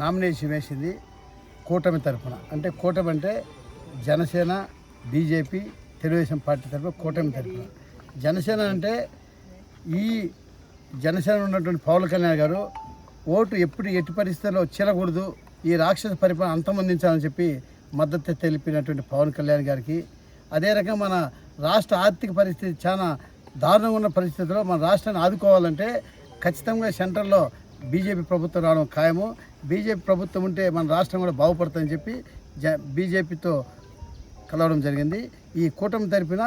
Nomination వేసింది కూటమి తరఫున అంటే కూటమి అంటే జనసేన బీజేపీ తెలుగుదేశం పార్టీ తరఫున కూటమి తరఫున జనసేన అంటే ఈ జనసేన ఉన్నటువంటి పవన్ కళ్యాణ్ గారు ఓటు ఎప్పుడు ఎట్టి పరిస్థితుల్లో చెల్లకూడదు ఈ రాక్షస పరిపాలన అంతమందించాలని చెప్పి మద్దతు తెలిపినటువంటి పవన్ కళ్యాణ్ గారికి. అదే రకంగా మన రాష్ట్ర ఆర్థిక పరిస్థితి చాలా దారుణంగా ఉన్న పరిస్థితుల్లో మన రాష్ట్రాన్ని ఆదుకోవాలంటే ఖచ్చితంగా సెంట్రల్లో బీజేపీ ప్రభుత్వం రావడం ఖాయము. బీజేపీ ప్రభుత్వం ఉంటే మన రాష్ట్రం కూడా బాగుపడుతుందని చెప్పి జ బీజేపీతో కలవడం జరిగింది. ఈ కూటమి తరపున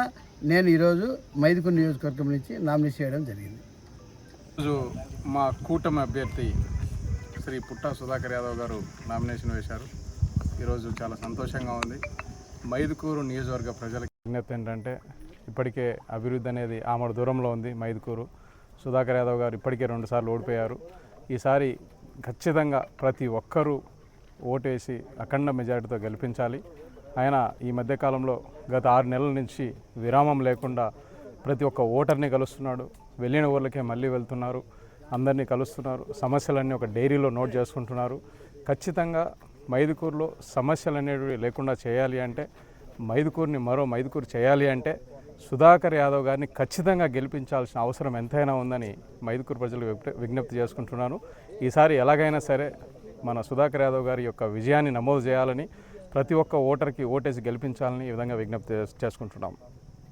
నేను ఈరోజు మైదుకూరు నియోజకవర్గం నుంచి నామినేషన్ చేయడం జరిగింది. ఈరోజు మా కూటమి అభ్యర్థి శ్రీ పుట్టా సుధాకర్ యాదవ్ గారు నామినేషన్ వేశారు. ఈరోజు చాలా సంతోషంగా ఉంది. మైదుకూరు నియోజకవర్గ ప్రజలకు విజ్ఞప్తి ఏంటంటే ఇప్పటికే అభివృద్ధి అనేది ఆమడ దూరంలో ఉంది మైదుకూరు. సుధాకర్ యాదవ్ గారు ఇప్పటికే రెండుసార్లు ఓడిపోయారు. ఈసారి ఖచ్చితంగా ప్రతి ఒక్కరూ ఓటేసి అఖండ మెజారిటీతో గెలిపించాలి. ఆయన ఈ మధ్యకాలంలో గత ఆరు నెలల నుంచి విరామం లేకుండా ప్రతి ఒక్క ఓటర్ని కలుస్తున్నాడు. వెళ్ళిన ఊర్లకే మళ్ళీ వెళ్తున్నారు. అందరినీ కలుస్తున్నారు. సమస్యలన్నీ ఒక డైరీలో నోట్ చేసుకుంటున్నారు. ఖచ్చితంగా మైదుకూరులో సమస్యలు అనేవి లేకుండా చేయాలి అంటే మైదుకూరుని మరో మైదుకూరు చేయాలి అంటే సుధాకర్ యాదవ్ గారిని ఖచ్చితంగా గెలిపించాల్సిన అవసరం ఎంతైనా ఉందని మైదుకూరు ప్రజలు విజ్ఞప్తి చేసుకుంటున్నాను. ఈసారి ఎలాగైనా సరే మన సుధాకర్ యాదవ్ గారి యొక్క విజయాన్ని నమోదు చేయాలని ప్రతి ఒక్క ఓటర్కి ఓటేసి గెలిపించాలని ఈ విధంగా విజ్ఞప్తి చేసుకుంటున్నాం.